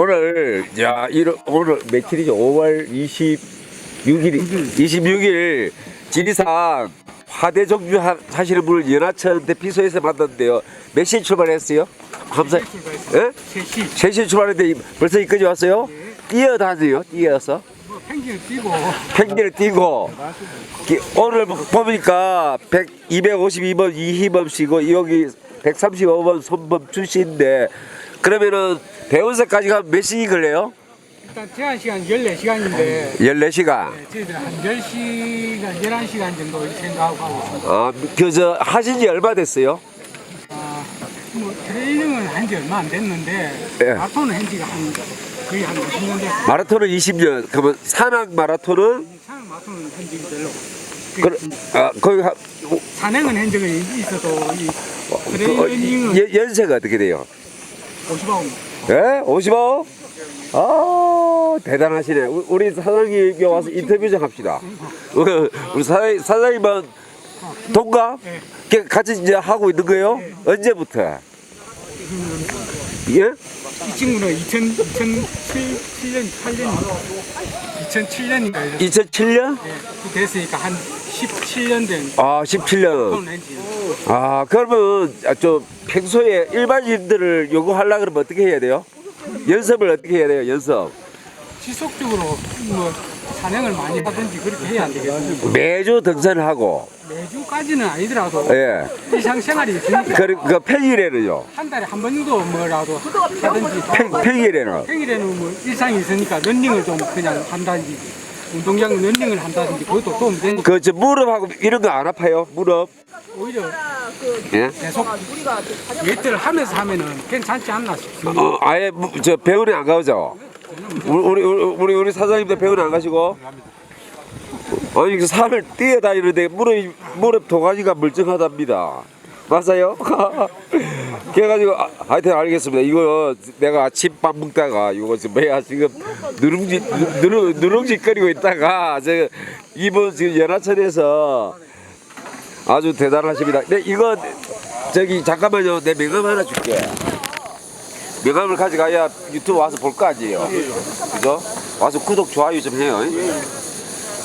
오늘 야 이러, 오늘 며칠이죠? 5월 26일 26일 지리산 화대 정주 하- 하시는 분을 연하천 대피소에서 만났는데요. 몇 시에 출발했어요? 감사. 예? 3시 3시에 출발했는데 이- 벌써 여기까지 왔어요? 뛰어다녀요. 뛰어서. 뭐 펭귄을 뛰고 팽기를 뛰고 기- 오늘 보니까 100, 252번 이희범 씨고 여기 135번 손범 출신인데 그러면은 배운사까지 가면 몇 시간 걸려요? 일단 제한 시간 14시간인데 14시간. 저희들 한 10시간, 11시간 정도 생각하고 가고 있습니다. 아, 그저 하신 지 얼마 됐어요? 아, 뭐 트레이닝은 한 지 얼마 안 됐는데 예. 마라톤은 한 지가 한 거의 한 20년 됐어요. 마라톤은 20년. 그러면 산악 마라톤은 차는 마라톤은 한 적이 별로. 그, 아, 거기 하, 산행은 한 적이 있어도 이 그, 트레이닝은 어, 연- 연세가 어떻게 돼요? 50하고 예? 55? 아, 대단하시네. 우- 우리 사장님 여기 와서 인터뷰 좀 합시다. 우리 우리 사장님, 사장님은? 네. 걔 같이 이제 하고 있는 거예요? 언제부터? 예? 이 친구는 2000, 2007년, 8년, 2007년인가 2007년? 됐으니까 한 17년 된 아, 17년. 마라톤을 한 지. 아, 그러면 아, 좀 평소에 일반인들을 요구하려고 그러면 어떻게 해야 돼요? 연습을 어떻게 해야 돼요? 연습. 지속적으로 뭐 산행을 많이 하든지 그렇게 해야 안 되겠습니까? 매주 등산을 하고, 매주까지는 아니더라도 예. 일상생활이 있으니까 그, 그 평일에는요? 한 달에 한번 정도 뭐라도 하든지 평, 평일에는? 평일에는 뭐 일상이 있으니까 런닝을 좀 그냥 한다든지 운동장 런닝을 한다든지 그것도 도움 되니까 그, 저, 무릎하고 이런 거 안 아파요? 무릎? 오히려 예? 계속 웨이트를 하면서 하면은 괜찮지 않나 싶습니다. 어, 아예 무- 저 배운에 안 가죠? 우리 우리 우리 우리 사장님도 배운에 안 가시고? 아니 그 산을 뛰어다니는데 무릎 무릎 도가니가 멀쩡하답니다. 맞아요? 그래가지고 아, 하여튼 알겠습니다. 이거 내가 아침 밥 먹다가 이거 지금 뭐야 지금 누룽지 누룽 누룽지거리고 있다가 저 이번 지금 연하천에서 아주 대단하십니다. 네 이거 저기 잠깐만요. 내 명함 하나 줄게. 명함을 가져가야 유튜브 와서 볼 거 아니에요. 그죠? 와서 구독, 좋아요 좀 해요.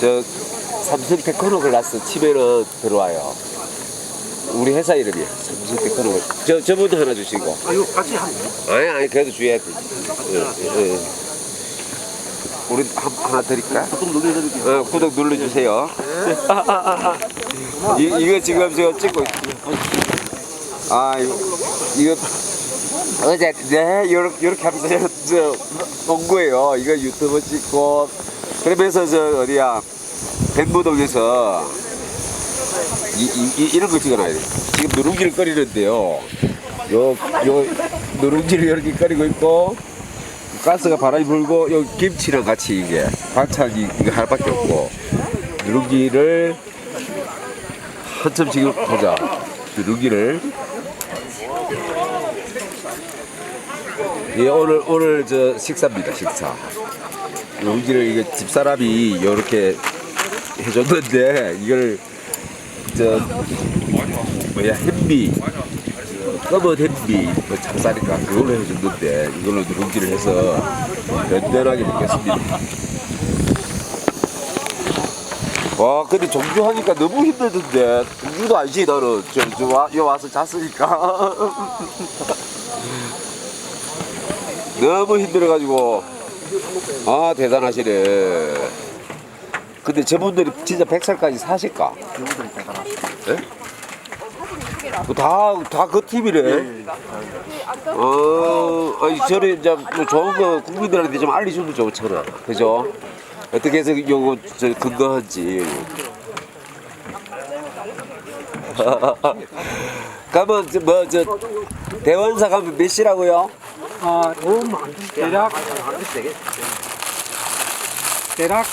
저 삼성 테크노 글라스 치면은 들어와요. 우리 회사 이름이야. 삼성 테크노. 저, 저분도 하나 주시고. 아 이거 같이 하면 아니, 아니, 그래도 돼. 예, 예. 우리 한, 하나 드릴까? 구독 눌러드릴게요. 어, 구독 눌러주세요. 아, 아, 아, 아. 이, 이거 지금 저 찍고 있 아, 이거, 이거 어제 네 요렇게 요렇게 하면서 저온 거예요. 이거 유튜브 찍고 그러면서 저 어디야 백무동에서 이, 이, 거 찍어놔야 돼. 지금 누룽지를 끓이는데요. 요, 요 누룽지를 이렇게 끓이고 있고 가스가 바람이 불고 요 김치랑 같이 이게 반찬이 이거 하나밖에 없고 누룽지를 한참 지금 보자. 누룽지를 예, 오늘 오늘 저 식사입니다 식사. 여기를 이게 집사람이 이렇게 해줬는데 이걸 저 뭐야 햄비. 검은 햄비 뭐 잡사니까 그걸로 해줬는데 이걸로 누룽지를 해서 든든하게 먹겠습니다. 와 근데 종주 하니까 너무 힘들던데. 종주도 알지 너는 저, 저 와, 여 와서 잤으니까. 너무 힘들어가지고. 아 대단하시네 근데 저분들이 진짜 100살까지 사실까? 예? 다다 그 팀이래. 어, 아니 저는 이제 뭐 좋은 거 국민들한테 좀 알려주면 좋잖아, 그죠? 어떻게 해서 요거 저 근거한지. 가면 뭐저 대원사 가면 몇 시라고요? 아 대략 대략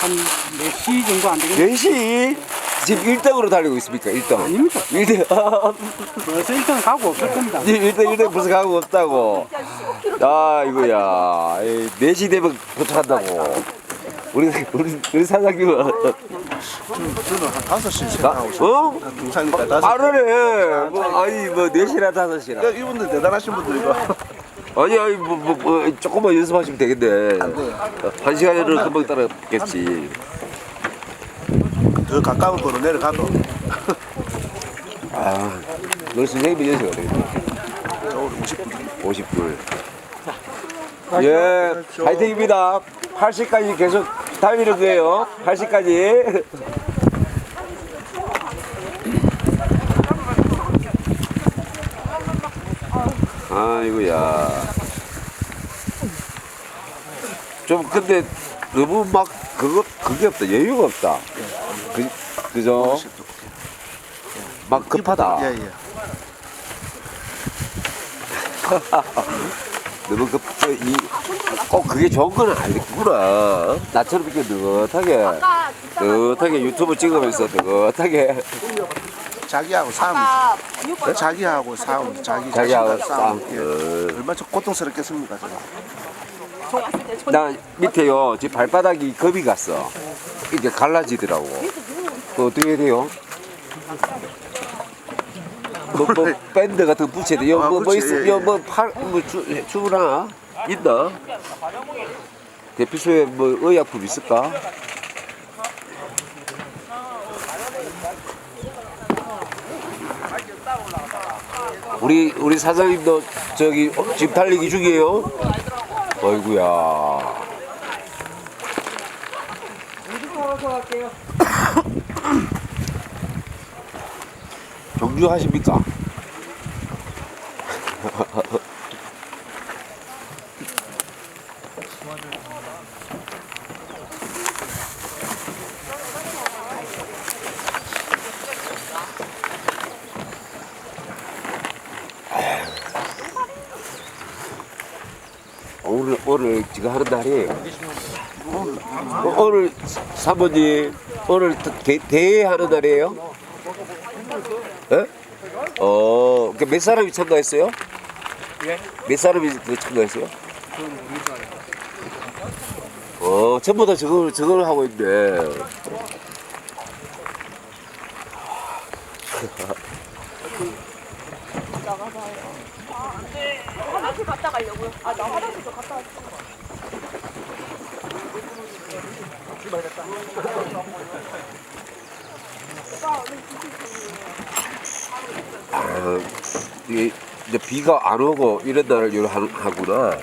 한 4시 정도 안 되겠네. 4시? 지금 1등으로 달리고 있습니까? 1등. 아닙니다. 1등. 벌써 일단 가고 없을 겁니다. 1등, 1등 벌써 가고 없다고. 아, 이거야. 에이, 4시 되면 도착한다고. 우리, 우리, 우리 사장님은. 저는 한 5시 나, 어? 등산이니까 5시 빠르네. 뭐, 아니, 뭐, 4시나 5시나. 이분들 대단하신 분들 이거 아니 아니 뭐, 뭐, 뭐 조금만 연습하시면 되겠네. 한 시간에는 금방 따라겠지. 더 가까운 거로 내려가도 아, 너 선생님이 연습가 되겠네. 서울 50분 50불. 예, 파이팅입니다. 80까지 계속 달리는 거예요. 80까지. 아이고야. 좀 근데 너무 막 그거 그게 없다. 여유가 없다. 그, 그죠? 막 급하다. 예 예 너무 그, 저, 이, 꼭 그게 좋은 건 아니구나. 나처럼 이렇게 느긋하게, 느긋하게 유튜브 찍으면서 느긋하게 자기하고 싸움 아까 미역국 자기하고 싸움 자기 자기하고 자신과 싸움. 예. 어. 얼마나 좀 고통스럽겠습니까 제가 저 왔을 때 저- 나 밑에요, 지금 발바닥이 겁이 갔어. 이게 갈라지더라고. 그 어떻게 해야 돼요? 뭐, 뭐, 밴드 같은 거 붙여야 돼. 요, 아, 뭐, 뭐 그렇지. 있어? 예, 요, 예. 뭐, 팔, 뭐, 주, 주나? 있나? 대피소에 뭐, 의약품 있을까? 우리 우리 사장님도 저기 어, 집 달리기 중이에요. 어이구야. 경주 하십니까? 오늘 오늘 지금 하는 날이에요. 어, 오늘 사모님 오늘 대, 대회하는 날이에요? 예? 어, 그몇 사람이 참가했어요? 예? 몇 사람이 그 참가했어요? 어, 전부 다 저걸 저걸 하고 있네. 화장실 갔다 가려고요. 아, 나 화장실 좀 갔다 왔어. 아, 이게 이제 비가 안 오고 이런 날을 하구나.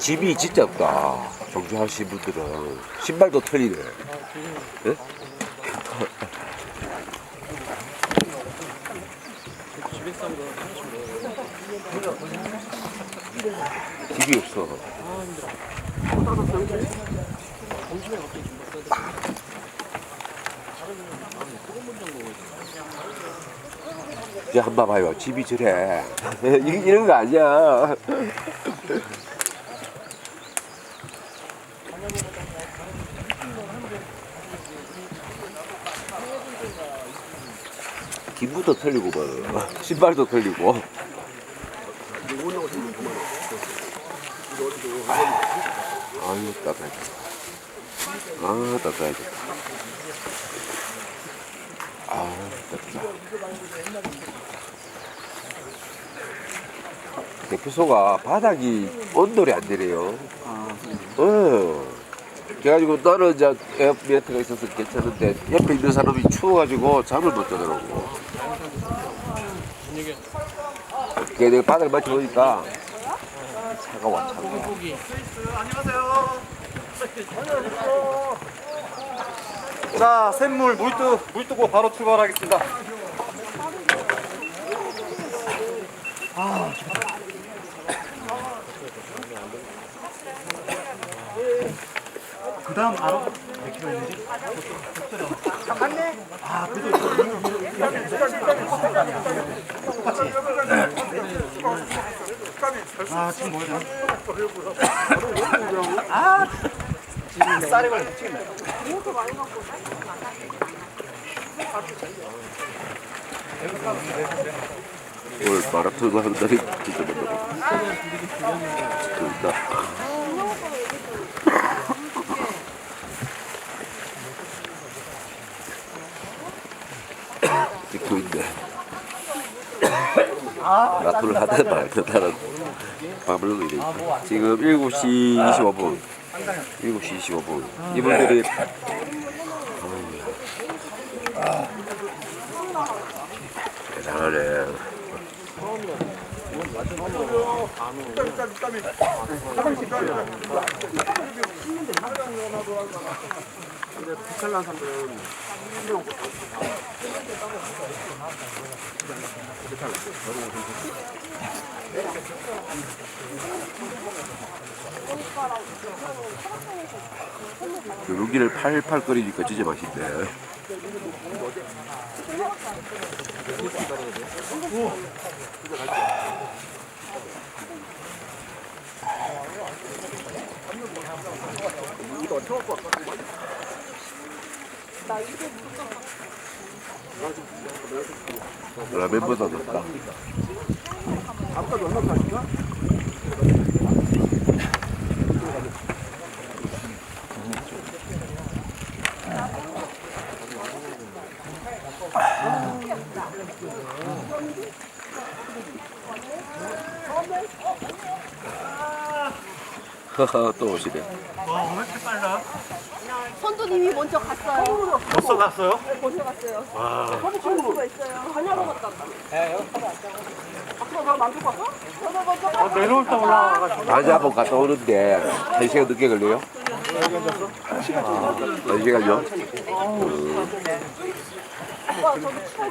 집이 진짜 없다. 정주하신 분들은 신발도 틀리네. 예? 집이 없어. 이제 한번 봐요. 집이 저래. 이- 이런 거 아니야. 김부터 틀리고 뭐 신발도 틀리고. 아유 따뜻해. 아 따뜻해. 아 따뜻해. 대표소가 바닥이 온돌이 안 되래요. 어. 그래가지고 이제 에어매트가 있어서 괜찮은데 옆에 있는 사람이 추워가지고 잠을 못 자더라고. 그게 내가 바닥을 맞춰보니까 차가워 차가워. 자, 샘물 물, 뜨, 물 뜨고 바로 출발하겠습니다. 그 다음 알아? 몇 킬로 있는지? 아, 그래도 똑같이. 아, 지금 뭐야 되나? 아, 쌀에 걸려 미치겠네. 오늘 마라톤 날이 진짜 많다. 그러니까 찍고 있네. 라투를 하든 말든 나는 밥을 먹어야 돼. 지금 7시 25분. 7시 25분. 이분들이 어휴. 대단하네. 여기를 팔팔 끓이니까 진짜 맛있네. 라면보다 낫다. 하하 또 오시네. 선두님이 먼저 갔어요. 벌써 갔어요? 먼저 갔어요. 저도 지금 수가 있어요. 만두 갔어? 저도 먼저 갔어. 내려올 때 올라와가지고. 낮에 한번 갔다 오는데 한 시간 늦게 걸려요? 한 시간요? 오빠 저도 추월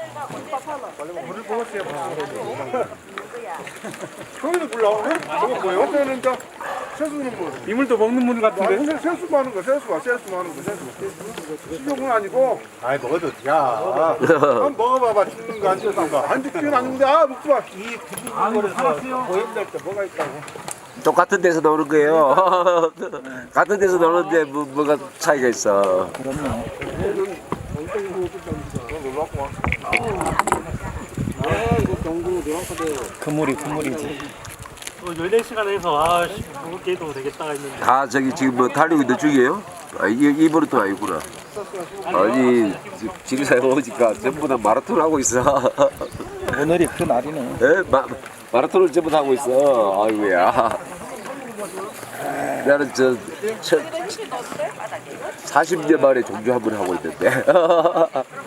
을 거예요. 어때는 이제 세수는 뭐. 이물도 먹는 물 아니 같은데. 근데 세수만 하는 거, 세수가, 세수만 하는 거, 세수. 식욕은 아니고. 아이 먹어도 야. 한번 먹어봐봐. 죽는 거 안 죽는 거. 안 죽지는 않는데 아 먹지 마. 아이고 살았어요. 보인다 때 뭐가 있다고. 똑같은 데서 노는 거예요. 같은 데서 노는데 뭐, 뭐가 차이가 있어. 그 물이 그물이지. 14시간 해서 아, 씨, 먹을 게도 되겠다 했는데. 다 저기 지금 뭐 달리고 있는 중이에요? 아, 이, 이번은 또 아니구나. 아니, 지- 지리산에 오니까 전부 다 마라톤 하고 있어. 오늘이 그 날이네. 에? 마, 마라톤을 전부 다 하고 있어. 아이고야. 나는 저, 저 40년 만에 종주 한 번 하고 있는데.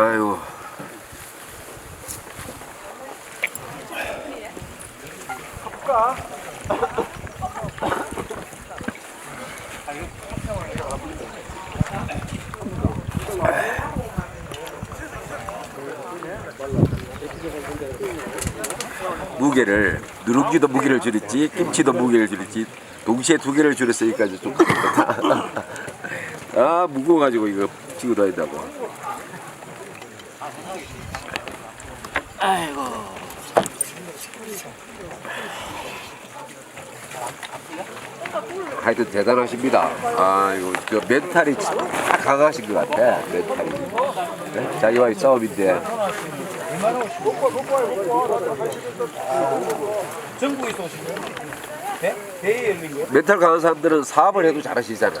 아이고. 무게를 누룽지도 무게를 줄였지 김치도 무게를 줄였지 동시에 두 개를 줄였으니까 좀. 아 무거워가지고 이거 지고 다닌다고 하여튼 대단하십니다. 아 이거 저 멘탈이 참 강하신 것 같아. 멘탈이. 네? 자기와의 싸움인데 전국에서 오신 거예요? 배에 열린 거야? 멘탈 강한 사람들은 사업을 해도 잘하시잖아.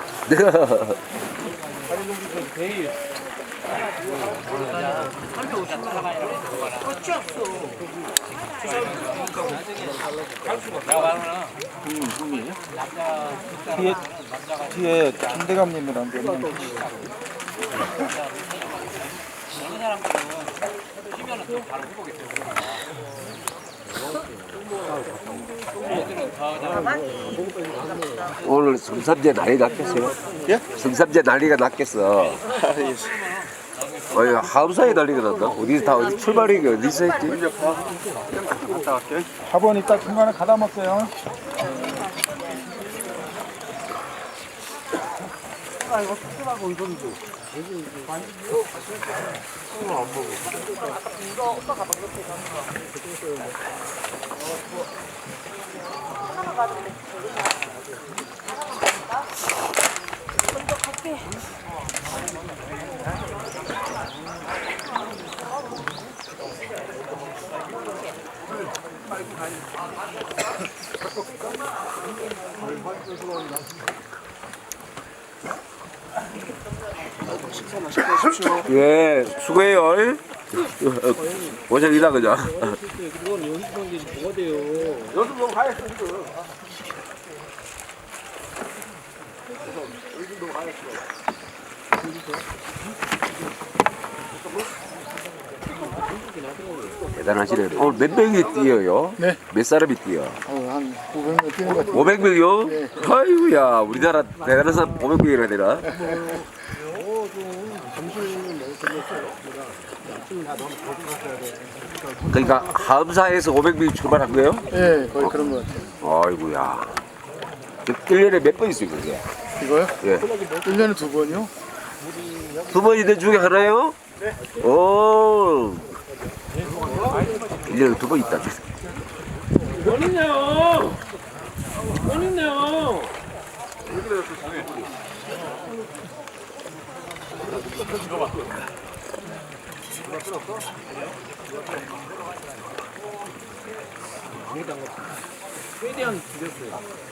뒤에 뒤에 김대감님이랑 몇 명. 오늘 성삼재 난리 났겠어요? 예? 성삼재 난리가 났겠어. 어이 난리가 났나? 어디 다 어디 출발이 어디서 했지? 갔다 갈게. 밥은 이따 중간에 가다 먹어요. 예, 수고해요. 고생이다 그죠? 대단하시네. 오늘 몇 명이 뛰어요? 네. 몇 사람이 뛰어? 어, 한 500명 뛰는 것 같아요. 500명이요? 아이고야, 우리나라 대단한 사람 500명이나 되나? 그러니까 하음사에서 500명이 출발한 거예요? 예, 거의 그런 것 같아요. 아이고야. 1년에 몇 번 있어요, 그게? 이거요? 예. 1년에 두 번이요? 두 번이 된 중에 하나요? 네. 오. 1년에 두 번 있다. 원인네요. 원인네요.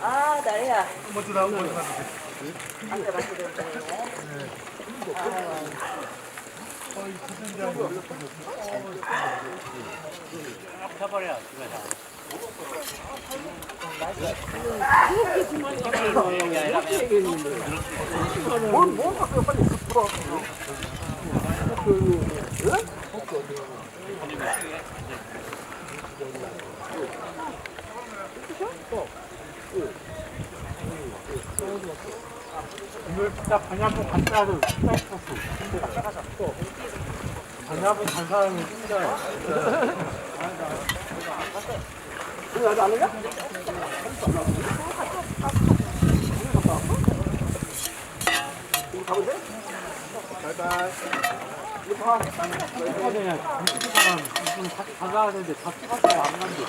아, 나야. 어. 진짜 반야분 간다도 진짜 했었어. 반야분 간 사람이 진짜. 얼마 전에 20사람 가가야 되는데 다 찍었어요 안 간대.